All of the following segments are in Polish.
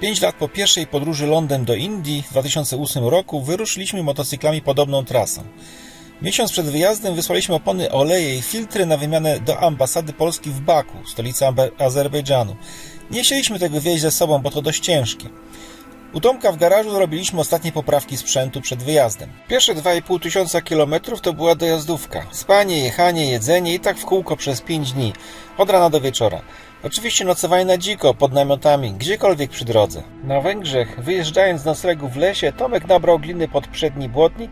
Pięć lat po pierwszej podróży lądem do Indii w 2008 roku wyruszyliśmy motocyklami podobną trasą. Miesiąc przed wyjazdem wysłaliśmy opony oleje i filtry na wymianę do ambasady Polski w Baku, stolicy Azerbejdżanu. Nie chcieliśmy tego wieźć ze sobą, bo to dość ciężkie. U Tomka w garażu zrobiliśmy ostatnie poprawki sprzętu przed wyjazdem. Pierwsze 2,5 tysiąca kilometrów to była dojazdówka. Spanie, jechanie, jedzenie i tak w kółko przez 5 dni, od rana do wieczora. Oczywiście nocowanie na dziko, pod namiotami, gdziekolwiek przy drodze. Na Węgrzech, wyjeżdżając z noclegu w lesie, Tomek nabrał gliny pod przedni błotnik.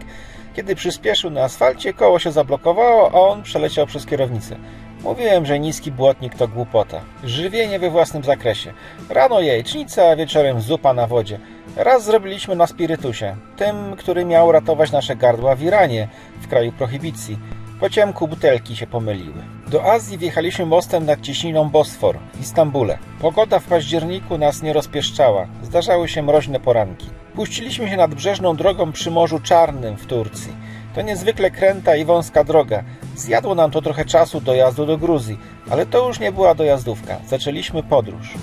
Kiedy przyspieszył na asfalcie, koło się zablokowało, a on przeleciał przez kierownicę. Mówiłem, że niski błotnik to głupota. Żywienie we własnym zakresie. Rano jajecznica, a wieczorem zupa na wodzie. Raz zrobiliśmy na spirytusie. Tym, który miał ratować nasze gardła w Iranie, w kraju prohibicji. Po ciemku butelki się pomyliły. Do Azji wjechaliśmy mostem nad cieśniną Bosfor w Istambule. Pogoda w październiku nas nie rozpieszczała. Zdarzały się mroźne poranki. Puściliśmy się nadbrzeżną drogą przy Morzu Czarnym w Turcji. To niezwykle kręta i wąska droga. Zjadło nam to trochę czasu dojazdu do Gruzji, ale to już nie była dojazdówka. Zaczęliśmy podróż.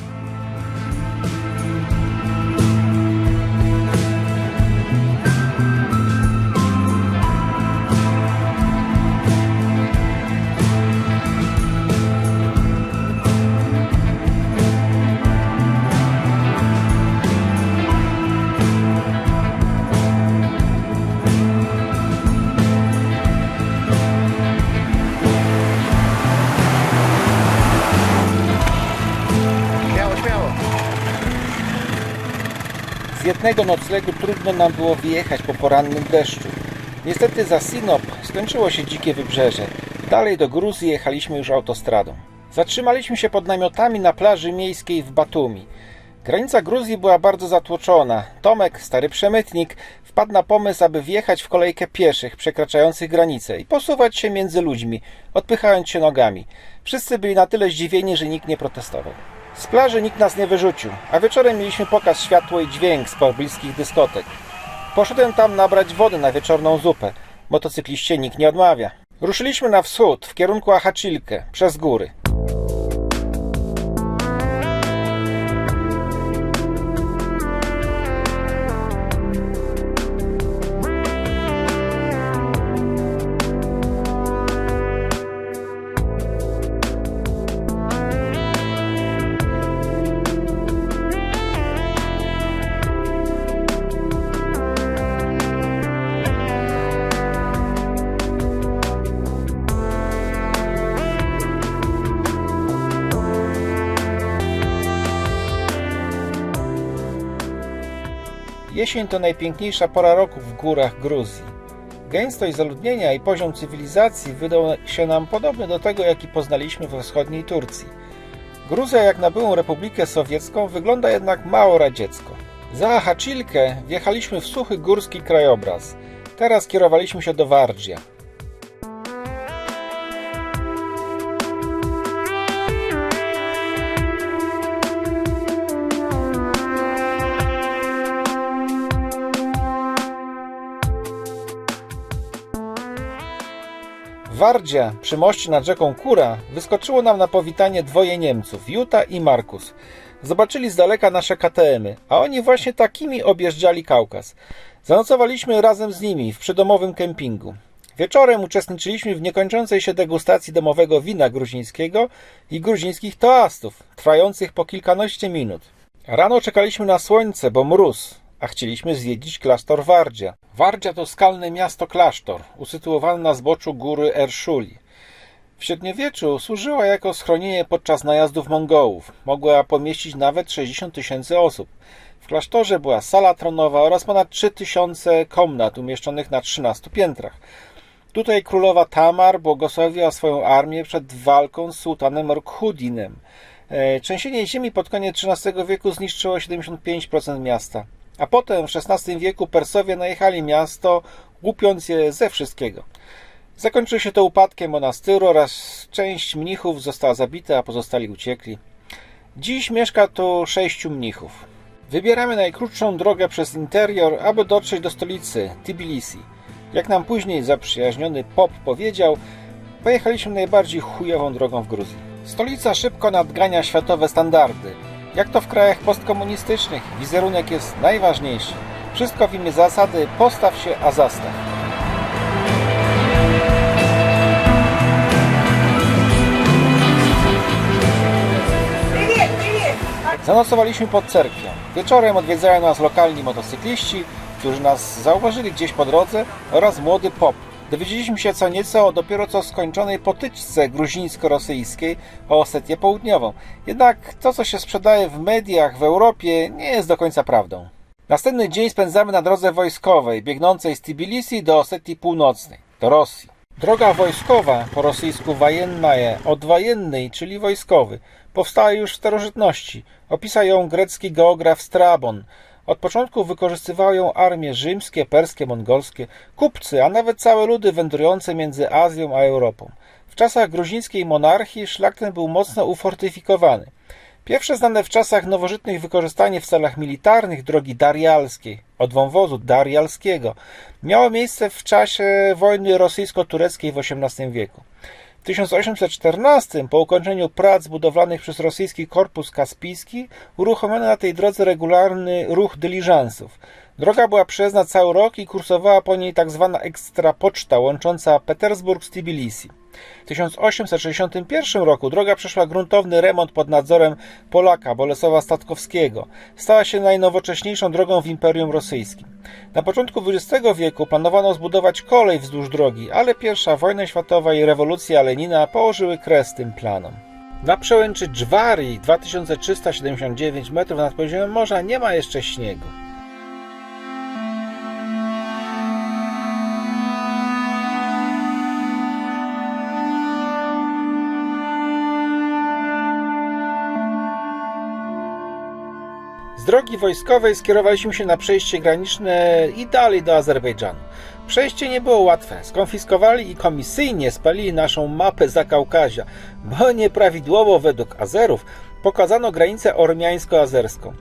Jednego noclegu trudno nam było wyjechać po porannym deszczu. Niestety za Sinop skończyło się dzikie wybrzeże. Dalej do Gruzji jechaliśmy już autostradą. Zatrzymaliśmy się pod namiotami na plaży miejskiej w Batumi. Granica Gruzji była bardzo zatłoczona. Tomek, stary przemytnik, wpadł na pomysł, aby wjechać w kolejkę pieszych przekraczających granicę i posuwać się między ludźmi, odpychając się nogami. Wszyscy byli na tyle zdziwieni, że nikt nie protestował. Z plaży nikt nas nie wyrzucił, a wieczorem mieliśmy pokaz światło i dźwięk z pobliskich dyskotek. Poszedłem tam nabrać wody na wieczorną zupę. Motocykliście nikt nie odmawia. Ruszyliśmy na wschód, w kierunku Achachilkę, przez góry. Jesień to najpiękniejsza pora roku w górach Gruzji. Gęstość zaludnienia i poziom cywilizacji wydał się nam podobny do tego, jaki poznaliśmy we wschodniej Turcji. Gruzja, jak na byłą Republikę Sowiecką, wygląda jednak mało radziecko. Za Achachilkę wjechaliśmy w suchy górski krajobraz. Teraz kierowaliśmy się do Wardżia. W Wardzie, przy moście nad rzeką Kura, wyskoczyło nam na powitanie dwoje Niemców, Juta i Markus. Zobaczyli z daleka nasze KTM-y, a oni właśnie takimi objeżdżali Kaukaz. Zanocowaliśmy razem z nimi w przydomowym kempingu. Wieczorem uczestniczyliśmy w niekończącej się degustacji domowego wina gruzińskiego i gruzińskich toastów, trwających po kilkanaście minut. Rano czekaliśmy na słońce, bo mróz, a chcieliśmy zwiedzić klasztor Wardzia. Wardzia to skalne miasto klasztor, usytuowane na zboczu góry Erszuli. W średniowieczu służyła jako schronienie podczas najazdów Mongołów. Mogła pomieścić nawet 60 tysięcy osób. W klasztorze była sala tronowa oraz ponad 3000 komnat umieszczonych na 13 piętrach. Tutaj królowa Tamar błogosławiła swoją armię przed walką z sułtanem Orkhudinem. E, Trzęsienie ziemi pod koniec XIII wieku zniszczyło 75% miasta. A potem w XVI wieku Persowie najechali miasto, łupiąc je ze wszystkiego. Zakończyło się to upadkiem monastyru oraz część mnichów została zabita, a pozostali uciekli. Dziś mieszka tu sześciu mnichów. Wybieramy najkrótszą drogę przez interior, aby dotrzeć do stolicy Tbilisi. Jak nam później zaprzyjaźniony Pop powiedział, pojechaliśmy najbardziej chujową drogą w Gruzji. Stolica szybko nadgania światowe standardy. Jak to w krajach postkomunistycznych, wizerunek jest najważniejszy. Wszystko w imię zasady postaw się, a zastaw. Zanocowaliśmy pod cerkwią. Wieczorem odwiedzają nas lokalni motocykliści, którzy nas zauważyli gdzieś po drodze oraz młody pop. Dowiedzieliśmy się co nieco o dopiero co skończonej potyczce gruzińsko-rosyjskiej o Osetię Południową. Jednak to, co się sprzedaje w mediach w Europie, nie jest do końca prawdą. Następny dzień spędzamy na drodze wojskowej, biegnącej z Tbilisi do Osetii Północnej, do Rosji. Droga wojskowa, po rosyjsku wajennaje, od wajennej, czyli wojskowy, powstała już w starożytności. Opisał ją grecki geograf Strabon. Od początku wykorzystywały ją armie rzymskie, perskie, mongolskie, kupcy, a nawet całe ludy wędrujące między Azją a Europą. W czasach gruzińskiej monarchii szlak ten był mocno ufortyfikowany. Pierwsze znane w czasach nowożytnych wykorzystanie w celach militarnych drogi darialskiej, od wąwozu darialskiego, miało miejsce w czasie wojny rosyjsko-tureckiej w XVIII wieku. W 1814, po ukończeniu prac budowlanych przez rosyjski Korpus Kaspijski, uruchomiono na tej drodze regularny ruch dyliżansów. Droga była przyjezdna cały rok i kursowała po niej tzw. Tak ekstra poczta łącząca Petersburg z Tbilisi. W 1861 roku droga przeszła gruntowny remont pod nadzorem Polaka Bolesława Statkowskiego. Stała się najnowocześniejszą drogą w Imperium Rosyjskim. Na początku XX wieku planowano zbudować kolej wzdłuż drogi, ale I wojna światowa i rewolucja Lenina położyły kres tym planom. Na przełęczy Dżwari 2379 metrów nad poziomem morza nie ma jeszcze śniegu. Drogi wojskowej skierowaliśmy się na przejście graniczne i dalej do Azerbejdżanu. Przejście nie było łatwe. Skonfiskowali i komisyjnie spalili naszą mapę Zakaukazia, bo nieprawidłowo według Azerów pokazano granicę ormiańsko-azerską.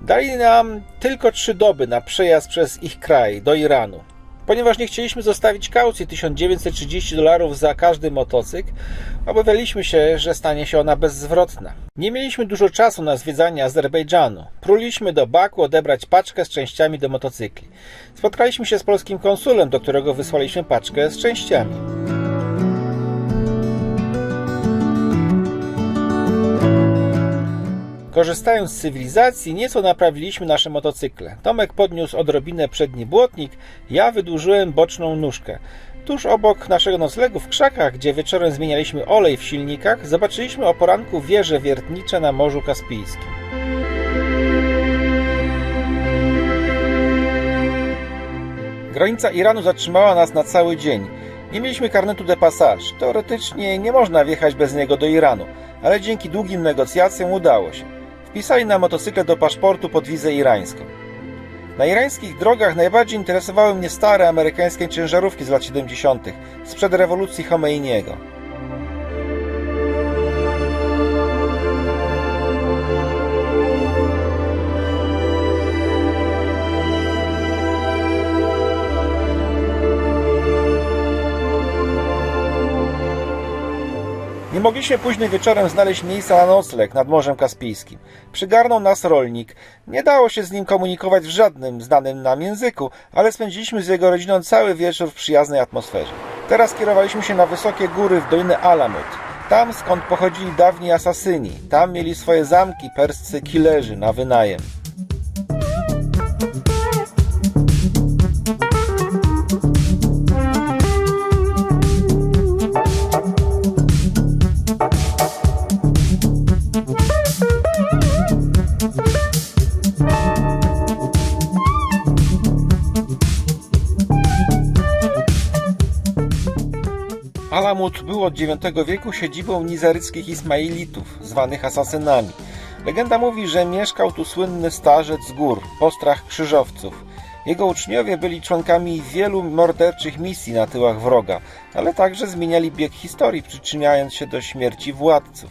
Dali nam tylko trzy doby na przejazd przez ich kraj do Iranu. Ponieważ nie chcieliśmy zostawić kaucji 1930 dolarów za każdy motocykl, obawialiśmy się, że stanie się ona bezzwrotna. Nie mieliśmy dużo czasu na zwiedzanie Azerbejdżanu. Pruliśmy do Baku odebrać paczkę z częściami do motocykli. Spotkaliśmy się z polskim konsulem, do którego wysłaliśmy paczkę z częściami. Korzystając z cywilizacji, nieco naprawiliśmy nasze motocykle. Tomek podniósł odrobinę przedni błotnik, ja wydłużyłem boczną nóżkę. Tuż obok naszego noclegu w krzakach, gdzie wieczorem zmienialiśmy olej w silnikach, zobaczyliśmy o poranku wieże wiertnicze na Morzu Kaspijskim. Granica Iranu zatrzymała nas na cały dzień. Nie mieliśmy karnetu de passage. Teoretycznie nie można wjechać bez niego do Iranu, ale dzięki długim negocjacjom udało się. Wpisali na motocyklet do paszportu pod wizę irańską. Na irańskich drogach najbardziej interesowały mnie stare amerykańskie ciężarówki z lat 70. sprzed rewolucji Khomeiniego. Mogliśmy późnym wieczorem znaleźć miejsca na nocleg nad Morzem Kaspijskim. Przygarnął nas rolnik. Nie dało się z nim komunikować w żadnym znanym nam języku, ale spędziliśmy z jego rodziną cały wieczór w przyjaznej atmosferze. Teraz kierowaliśmy się na wysokie góry w dolinę Alamut. Tam skąd pochodzili dawni asasyni. Tam mieli swoje zamki perscy killerzy na wynajem. Alamut był od IX wieku siedzibą nizaryckich Ismailitów, zwanych asasynami. Legenda mówi, że mieszkał tu słynny starzec z gór, postrach krzyżowców. Jego uczniowie byli członkami wielu morderczych misji na tyłach wroga, ale także zmieniali bieg historii, przyczyniając się do śmierci władców.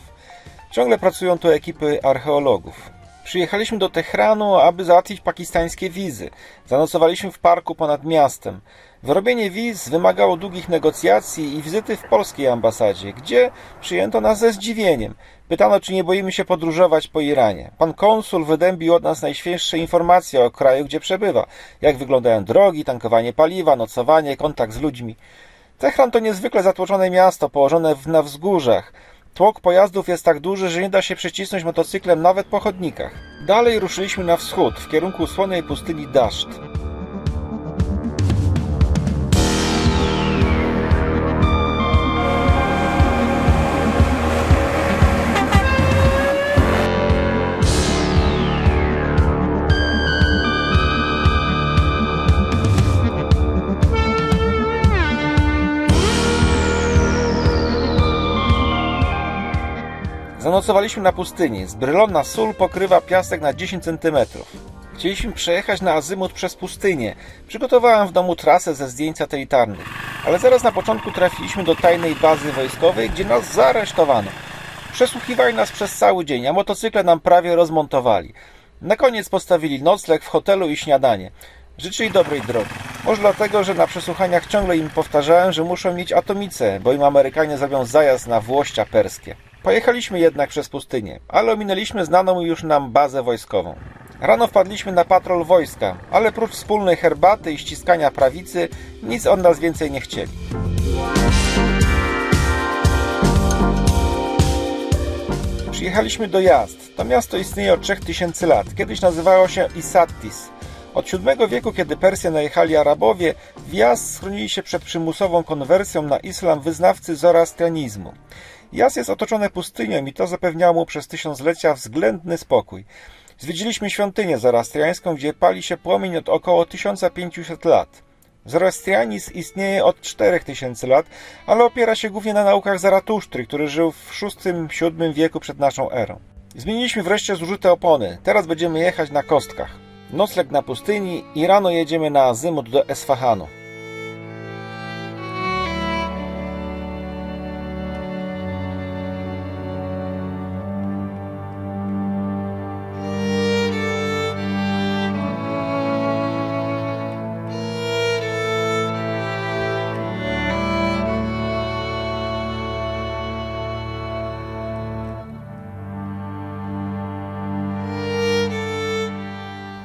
Ciągle pracują tu ekipy archeologów. Przyjechaliśmy do Tehranu, aby załatwić pakistańskie wizy. Zanocowaliśmy w parku ponad miastem. Wyrobienie wiz wymagało długich negocjacji i wizyty w polskiej ambasadzie, gdzie przyjęto nas ze zdziwieniem. Pytano, czy nie boimy się podróżować po Iranie. Pan konsul wydębił od nas najświeższe informacje o kraju, gdzie przebywa, jak wyglądają drogi, tankowanie paliwa, nocowanie, kontakt z ludźmi. Tehran to niezwykle zatłoczone miasto, położone na wzgórzach. Tłok pojazdów jest tak duży, że nie da się przecisnąć motocyklem nawet po chodnikach. Dalej ruszyliśmy na wschód, w kierunku słonej pustyni Daszt. Zanocowaliśmy na pustyni. Zbrylona sól pokrywa piasek na 10 cm. Chcieliśmy przejechać na azymut przez pustynię. Przygotowałem w domu trasę ze zdjęć satelitarnych. Ale zaraz na początku trafiliśmy do tajnej bazy wojskowej, gdzie nas zaaresztowano. Przesłuchiwali nas przez cały dzień, a motocykle nam prawie rozmontowali. Na koniec postawili nocleg w hotelu i śniadanie. Życzyli dobrej drogi. Może dlatego, że na przesłuchaniach ciągle im powtarzałem, że muszą mieć atomicę, bo im Amerykanie zrobią zajazd na włościa perskie. Pojechaliśmy jednak przez pustynię, ale ominęliśmy znaną już nam bazę wojskową. Rano wpadliśmy na patrol wojska, ale prócz wspólnej herbaty i ściskania prawicy, nic od nas więcej nie chcieli. Przyjechaliśmy do Jazd. To miasto istnieje od 3000 lat. Kiedyś nazywało się Isattis. Od VII wieku, kiedy Persję najechali Arabowie, w Jazd schronili się przed przymusową konwersją na islam wyznawcy zoroastrianizmu. Jas jest otoczone pustynią i to zapewniało mu przez tysiąclecia względny spokój. Zwiedziliśmy świątynię zoroastriańską, gdzie pali się płomień od około 1500 lat. Zoroastrianizm istnieje od 4000 lat, ale opiera się głównie na naukach Zaratusztry, który żył w VI-VII wieku przed naszą erą. Zmieniliśmy wreszcie zużyte opony. Teraz będziemy jechać na kostkach. Nocleg na pustyni i rano jedziemy na azymut do Esfahanu.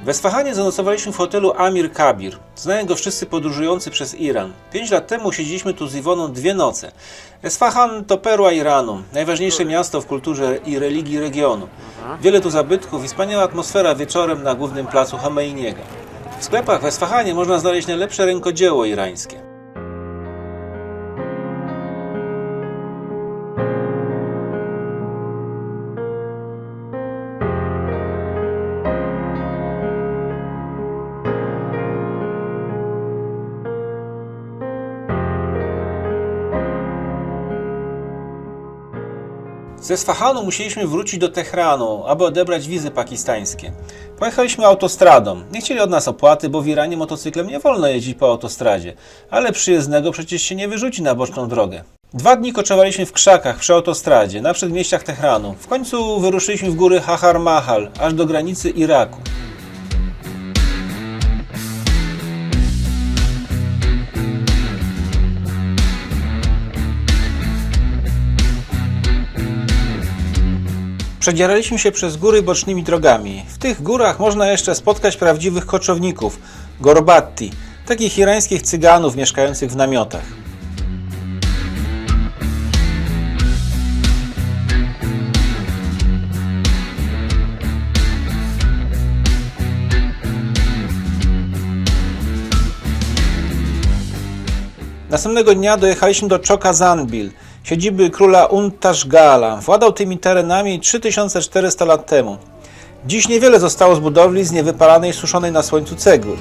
W Esfahanie zanocowaliśmy w hotelu Amir Kabir. Znają go wszyscy podróżujący przez Iran. Pięć lat temu siedzieliśmy tu z Iwoną dwie noce. Esfahan to perła Iranu, najważniejsze miasto w kulturze i religii regionu. Wiele tu zabytków i wspaniała atmosfera wieczorem na głównym placu Hameiniego. W sklepach w Esfahanie można znaleźć najlepsze rękodzieło irańskie. Ze Sfahanu musieliśmy wrócić do Teheranu, aby odebrać wizy pakistańskie. Pojechaliśmy autostradą. Nie chcieli od nas opłaty, bo w Iranie motocyklem nie wolno jeździć po autostradzie. Ale przyjezdnego przecież się nie wyrzuci na boczną drogę. Dwa dni koczowaliśmy w krzakach przy autostradzie, na przedmieściach Teheranu. W końcu wyruszyliśmy w góry Hahar Mahal, aż do granicy Iraku. Przedzieraliśmy się przez góry bocznymi drogami. W tych górach można jeszcze spotkać prawdziwych koczowników, gorbatti, takich irańskich cyganów mieszkających w namiotach. Następnego dnia dojechaliśmy do Czoka Zanbil, siedziby króla Untaszgala. Władał tymi terenami 3400 lat temu. Dziś niewiele zostało z budowli z niewypalanej, suszonej na słońcu cegły.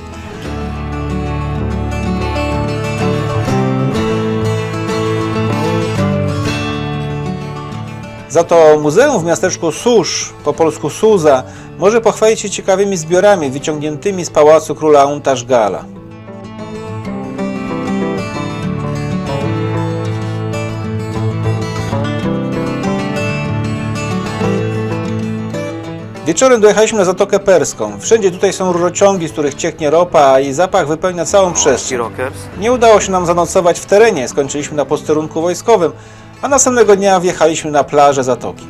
Za to muzeum w miasteczku Susz, po polsku Suza, może pochwalić się ciekawymi zbiorami wyciągniętymi z pałacu króla Untaszgala. Wieczorem dojechaliśmy na Zatokę Perską. Wszędzie tutaj są rurociągi, z których cieknie ropa, jej zapach wypełnia całą przestrzeń. Nie udało się nam zanocować w terenie, skończyliśmy na posterunku wojskowym, a następnego dnia wjechaliśmy na plażę Zatoki.